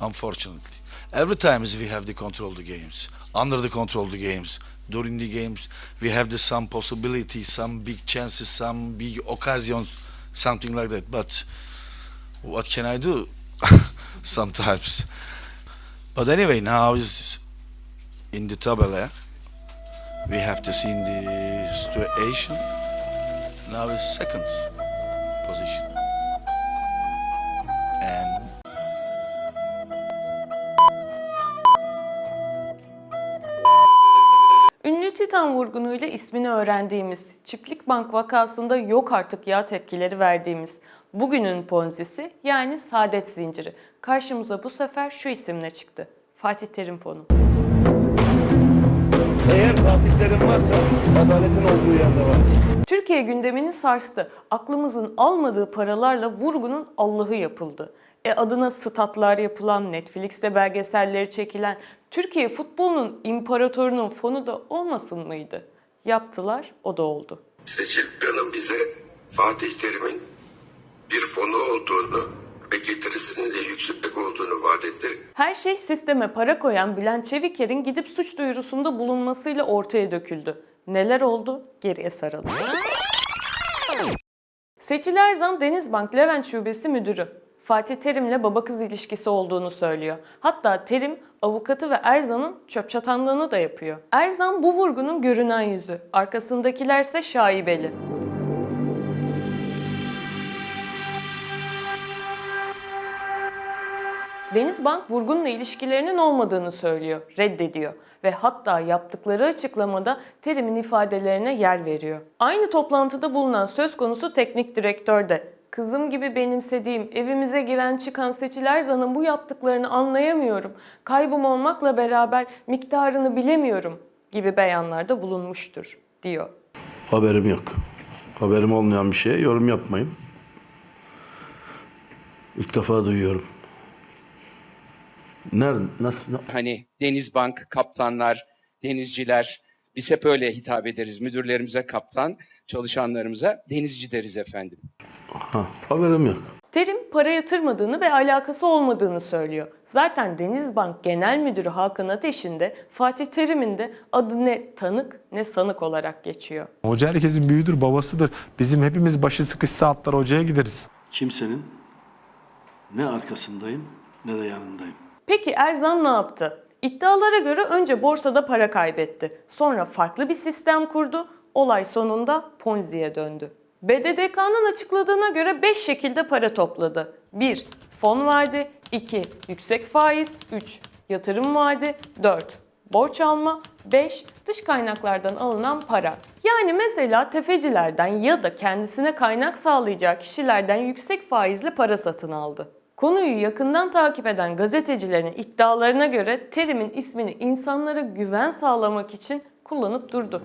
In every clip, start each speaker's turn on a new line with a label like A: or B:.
A: unfortunately. Every time we have the control of the games, under the control of the games, during the games, we have the some possibility, some big chances, some big occasions, something like that. But what can I do? Sometimes. But anyway, now is in the tabela. Eh? We have to see the situation. Now is second position.
B: Titan vurgunuyla ismini öğrendiğimiz, Çiftlik Bank vakasında yok artık ya tepkileri verdiğimiz, bugünün ponzisi yani saadet zinciri. Karşımıza bu sefer şu isimle çıktı. Fatih Terim Fonu.
C: Eğer fatihlerin varsa adaletin olduğu yerde vardır.
B: Türkiye gündemini sarstı. Aklımızın almadığı paralarla vurgunun Allah'ı yapıldı. E adına statlar yapılan, Netflix'te belgeselleri çekilen, Türkiye futbolunun imparatorunun fonu da olmasın mıydı? Yaptılar, o da oldu.
D: Seçil Hanım bize Fatih Terim'in bir fonu olduğunu ve getirisinin de yüksek olduğunu vaat etti.
B: Her şey sisteme para koyan Bülent Çeviker'in gidip suç duyurusunda bulunmasıyla ortaya döküldü. Neler oldu? Geriye saralım. Seçil Erzan Denizbank Levent Şubesi Müdürü. Fatih Terim'le baba kız ilişkisi olduğunu söylüyor. Hatta Terim avukatı ve Erzan'ın çöp çatanlığını da yapıyor. Erzan bu vurgunun görünen yüzü. Arkasındakilerse şaibeli. Denizbank vurgunla ilişkilerinin olmadığını söylüyor, reddediyor ve hatta yaptıkları açıklamada Terim'in ifadelerine yer veriyor. Aynı toplantıda bulunan söz konusu teknik direktör de Kızım gibi benimsediğim, evimize giren çıkan Seçil Erzan'ın bu yaptıklarını anlayamıyorum. Kaybım olmakla beraber miktarını bilemiyorum gibi beyanlarda bulunmuştur, diyor.
C: Haberim yok. Haberim olmayan bir şeye yorum yapmayın. İlk defa duyuyorum. Nerede, nasıl,
E: hani Denizbank, kaptanlar, denizciler biz hep öyle hitap ederiz. Müdürlerimize kaptan, çalışanlarımıza denizci deriz efendim.
C: ha, haberim yok.
B: Terim para yatırmadığını ve alakası olmadığını söylüyor. Zaten Denizbank Genel Müdürü Hakan Ateş'in de Fatih Terim'in de adı ne tanık ne sanık olarak geçiyor.
F: Hoca herkesin büyüğüdür, babasıdır. Bizim hepimiz başı sıkışsa atlar hocaya gideriz.
C: Kimsenin ne arkasındayım ne de yanındayım.
B: Peki Erzan ne yaptı? İddialara göre önce borsada para kaybetti. Sonra farklı bir sistem kurdu. Olay sonunda Ponzi'ye döndü. BDDK'nın açıkladığına göre 5 şekilde para topladı. 1. Fon vaadi 2. Yüksek faiz 3. Yatırım vaadi 4. Borç alma 5. Dış kaynaklardan alınan para. Yani mesela tefecilerden ya da kendisine kaynak sağlayacağı kişilerden yüksek faizli para satın aldı. Konuyu yakından takip eden gazetecilerin iddialarına göre Terim'in ismini insanlara güven sağlamak için kullanıp durdu.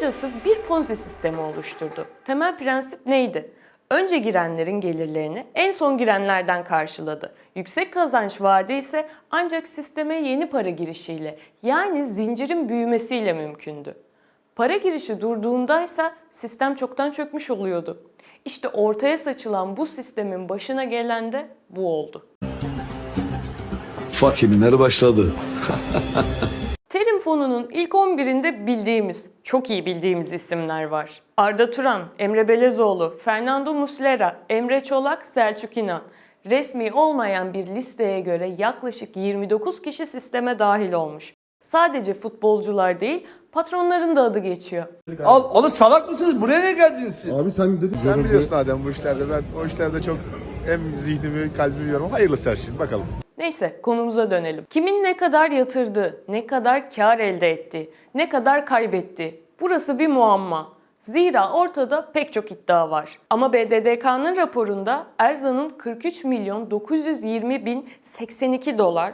B: Kısacası bir ponzi sistemi oluşturdu. Temel prensip neydi? Önce girenlerin gelirlerini en son girenlerden karşıladı. Yüksek kazanç vaadi ise ancak sisteme yeni para girişiyle yani zincirin büyümesiyle mümkündü. Para girişi durduğundaysa sistem çoktan çökmüş oluyordu. İşte ortaya saçılan bu sistemin başına gelen de bu oldu.
G: Fakimler başladı.
B: Fonunun ilk 11'inde bildiğimiz, çok iyi bildiğimiz isimler var. Arda Turan, Emre Belezoğlu, Fernando Muslera, Emre Çolak, Selçuk İnan. Resmi olmayan bir listeye göre yaklaşık 29 kişi sisteme dahil olmuş. Sadece futbolcular değil, patronların da adı geçiyor.
H: Al, oğlum salak mısınız? Buraya ne geldiniz siz?
I: Abi sen dedin.
J: Sen biliyorsun Adem bu işlerde. Ben o işlerde çok hem zihnimi, kalbimi yorum. Hayırlısı her şey. Bakalım.
B: Neyse konumuza dönelim. Kimin ne kadar yatırdığı, ne kadar kar elde ettiği, ne kadar kaybettiği. Burası bir muamma. Zira ortada pek çok iddia var. Ama BDDK'nın raporunda Erzan'ın 43 milyon 920 bin 82 dolar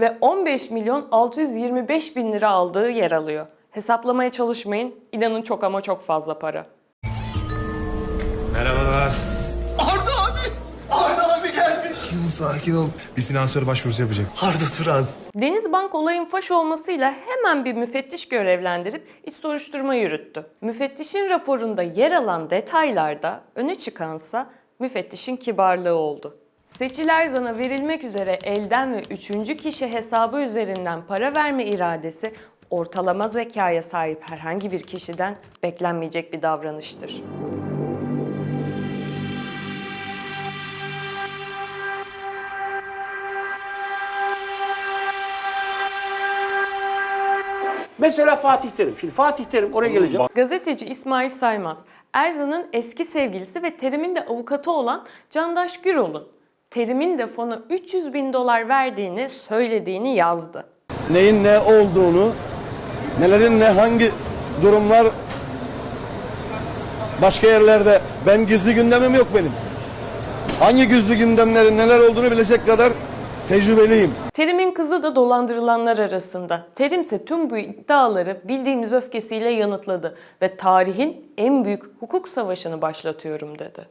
B: ve 15 milyon 625 bin lira aldığı yer alıyor. Hesaplamaya çalışmayın. İnanın çok ama çok fazla para.
I: Arda
G: sakin ol. Bir finansör başvurusu yapacak. Arda Turan.
B: Denizbank olayın faş olmasıyla hemen bir müfettiş görevlendirip iç soruşturma yürüttü. Müfettişin raporunda yer alan detaylarda öne çıkansa müfettişin kibarlığı oldu. Seçil Erzan'a verilmek üzere elden ve üçüncü kişi hesabı üzerinden para verme iradesi ortalama zekaya sahip herhangi bir kişiden beklenmeyecek bir davranıştır.
H: Mesela Fatih Terim. Şimdi Fatih Terim oraya geleceğim.
B: Gazeteci İsmail Saymaz, Erzan'ın eski sevgilisi ve Terim'in de avukatı olan Candaş Gürol'un Terim'in de fona 300 bin dolar verdiğini söylediğini yazdı.
C: Neyin ne olduğunu, nelerin ne hangi durumlar başka yerlerde ben gizli gündemim yok benim. Hangi gizli gündemlerin neler olduğunu bilecek kadar tecrübeliyim.
B: Terim'in kızı da dolandırılanlar arasında. Terim ise tüm bu iddiaları bildiğimiz öfkesiyle yanıtladı ve tarihin en büyük hukuk savaşını başlatıyorum dedi.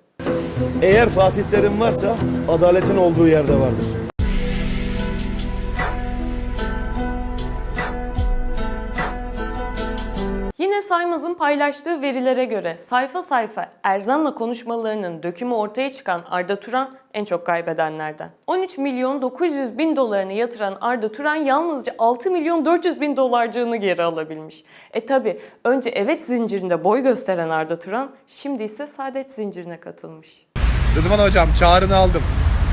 C: Eğer Fatih Terim varsa adaletin olduğu yerde vardır.
B: Yine Saymaz'ın paylaştığı verilere göre sayfa sayfa Erzan'la konuşmalarının dökümü ortaya çıkan Arda Turan en çok kaybedenlerden. 13 milyon 900 bin dolarını yatıran Arda Turan yalnızca 6 milyon 400 bin dolarcığını geri alabilmiş. E tabi önce evet zincirinde boy gösteren Arda Turan şimdi ise saadet zincirine katılmış.
G: Rıdvan hocam çağrını aldım.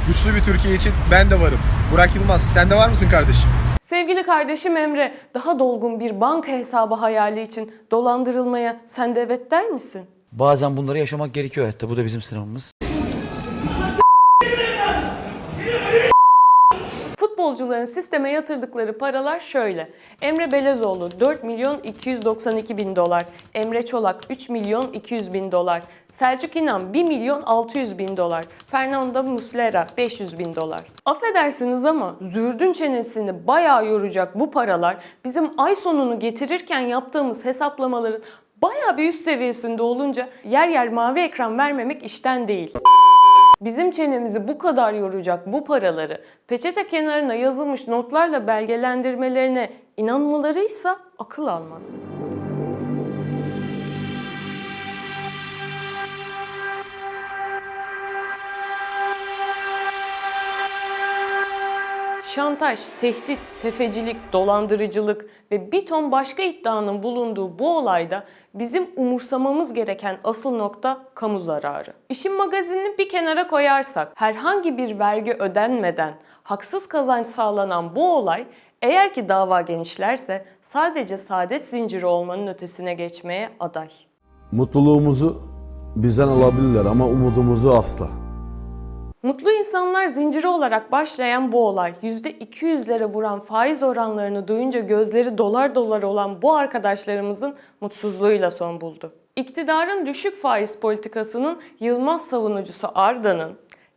G: Güçlü bir Türkiye için ben de varım. Burak Yılmaz sen de var mısın kardeşim?
B: Sevgili kardeşim Emre, daha dolgun bir banka hesabı hayali için dolandırılmaya sen de evet der misin?
I: Bazen bunları yaşamak gerekiyor hayatta. Bu da bizim sınavımız.
B: Futbolcuların sisteme yatırdıkları paralar şöyle. Emre Belezoğlu 4 milyon 292 bin dolar. Emre Çolak 3 milyon 200 bin dolar. Selçuk İnan 1 milyon 600 bin dolar. Fernando Muslera 500 bin dolar. Affedersiniz ama zürdün çenesini bayağı yoracak bu paralar bizim ay sonunu getirirken yaptığımız hesaplamaların bayağı bir üst seviyesinde olunca yer yer mavi ekran vermemek işten değil. Bizim çenemizi bu kadar yoracak bu paraları peçete kenarına yazılmış notlarla belgelendirmelerine inanmalarıysa akıl almaz. Şantaj, tehdit, tefecilik, dolandırıcılık ve bir ton başka iddianın bulunduğu bu olayda bizim umursamamız gereken asıl nokta kamu zararı. İşin magazinini bir kenara koyarsak herhangi bir vergi ödenmeden haksız kazanç sağlanan bu olay eğer ki dava genişlerse sadece saadet zinciri olmanın ötesine geçmeye aday.
C: Mutluluğumuzu bizden alabilirler ama umudumuzu asla.
B: Mutlu insanlar zinciri olarak başlayan bu olay %200'lere vuran faiz oranlarını duyunca gözleri dolar dolar olan bu arkadaşlarımızın mutsuzluğuyla son buldu. İktidarın düşük faiz politikasının yılmaz savunucusu Arda'nın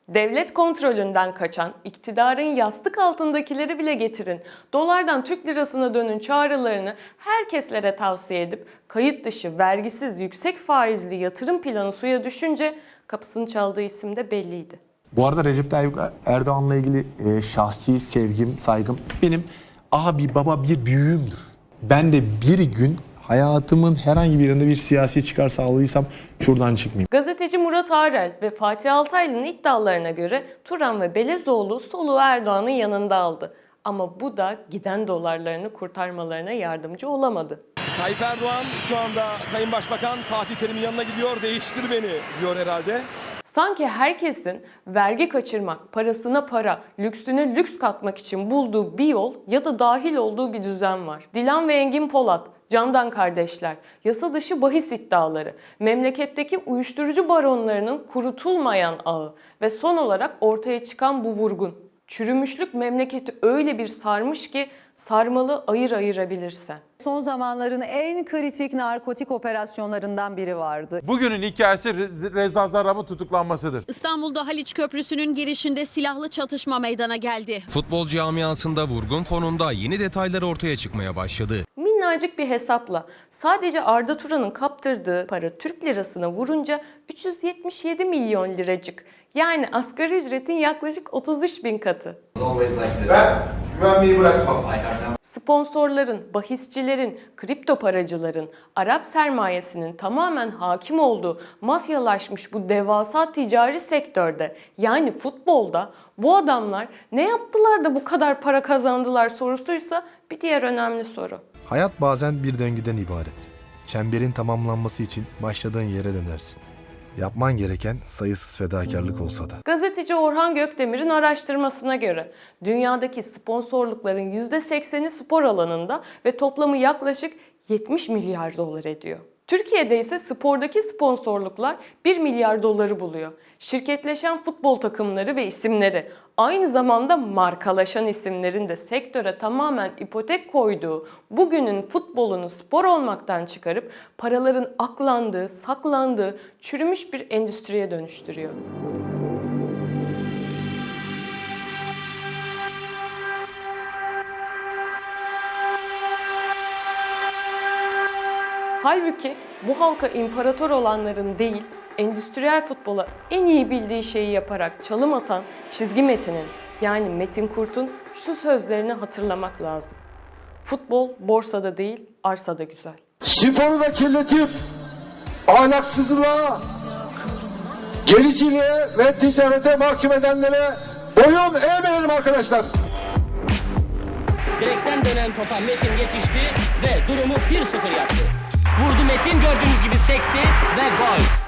B: Devlet kontrolünden kaçan, iktidarın yastık altındakileri bile getirin, dolardan Türk lirasına dönün çağrılarını herkeslere tavsiye edip kayıt dışı, vergisiz, yüksek faizli yatırım planı suya düşünce kapısını çaldığı isim de belliydi.
F: Bu arada Recep Tayyip Erdoğan'la ilgili e, şahsi sevgim, saygım benim abi baba bir büyüğümdür. Ben de bir gün hayatımın herhangi bir yerinde bir siyasi çıkar sağladıysam şuradan çıkmayayım.
B: Gazeteci Murat Arel ve Fatih Altaylı'nın iddialarına göre Turan ve Belezoğlu soluğu Erdoğan'ın yanında aldı. Ama bu da giden dolarlarını kurtarmalarına yardımcı olamadı.
K: Tayyip Erdoğan şu anda Sayın Başbakan Fatih Terim'in yanına gidiyor. Değiştir beni diyor herhalde.
B: Sanki herkesin vergi kaçırmak, parasına para, lüksüne lüks katmak için bulduğu bir yol ya da dahil olduğu bir düzen var. Dilan ve Engin Polat, Candan kardeşler, yasa dışı bahis iddiaları, memleketteki uyuşturucu baronlarının kurutulmayan ağı ve son olarak ortaya çıkan bu vurgun. Çürümüşlük memleketi öyle bir sarmış ki sarmalı ayır ayırabilirsen.
L: Son zamanların en kritik narkotik operasyonlarından biri vardı.
G: Bugünün hikayesi Reza Zarrab'ın tutuklanmasıdır.
L: İstanbul'da Haliç Köprüsü'nün girişinde silahlı çatışma meydana geldi.
K: Futbol camiasında vurgun fonunda yeni detaylar ortaya çıkmaya başladı.
B: Minnacık bir hesapla sadece Arda Turan'ın kaptırdığı para Türk lirasına vurunca 377 milyon liracık. Yani asgari ücretin yaklaşık 33 bin katı.
M: Ben güvenmeyi bırakmam.
B: Sponsorların, bahisçilerin, kripto paracıların, Arap sermayesinin tamamen hakim olduğu mafyalaşmış bu devasa ticari sektörde yani futbolda bu adamlar ne yaptılar da bu kadar para kazandılar sorusuysa bir diğer önemli soru.
F: Hayat bazen bir döngüden ibaret. Çemberin tamamlanması için başladığın yere dönersin. Yapman gereken sayısız fedakarlık olsa da.
B: Gazeteci Orhan Gökdemir'in araştırmasına göre dünyadaki sponsorlukların %80'i spor alanında ve toplamı yaklaşık 70 milyar dolar ediyor. Türkiye'de ise spordaki sponsorluklar 1 milyar doları buluyor. Şirketleşen futbol takımları ve isimleri, aynı zamanda markalaşan isimlerin de sektöre tamamen ipotek koyduğu bugünün futbolunu spor olmaktan çıkarıp paraların aklandığı, saklandığı, çürümüş bir endüstriye dönüştürüyor. Halbuki bu halka imparator olanların değil, endüstriyel futbola en iyi bildiği şeyi yaparak çalım atan çizgi Metin'in yani Metin Kurt'un şu sözlerini hatırlamak lazım. Futbol borsada değil, arsada güzel.
M: Sporu da kirletip ahlaksızlığa, gericiliğe ve ticarete mahkum edenlere boyun eğmeyelim arkadaşlar.
H: Direkten dönen topa Metin yetişti ve durumu 1-0 yaptı. Vurdu Metin gördüğünüz gibi sekti ve gol.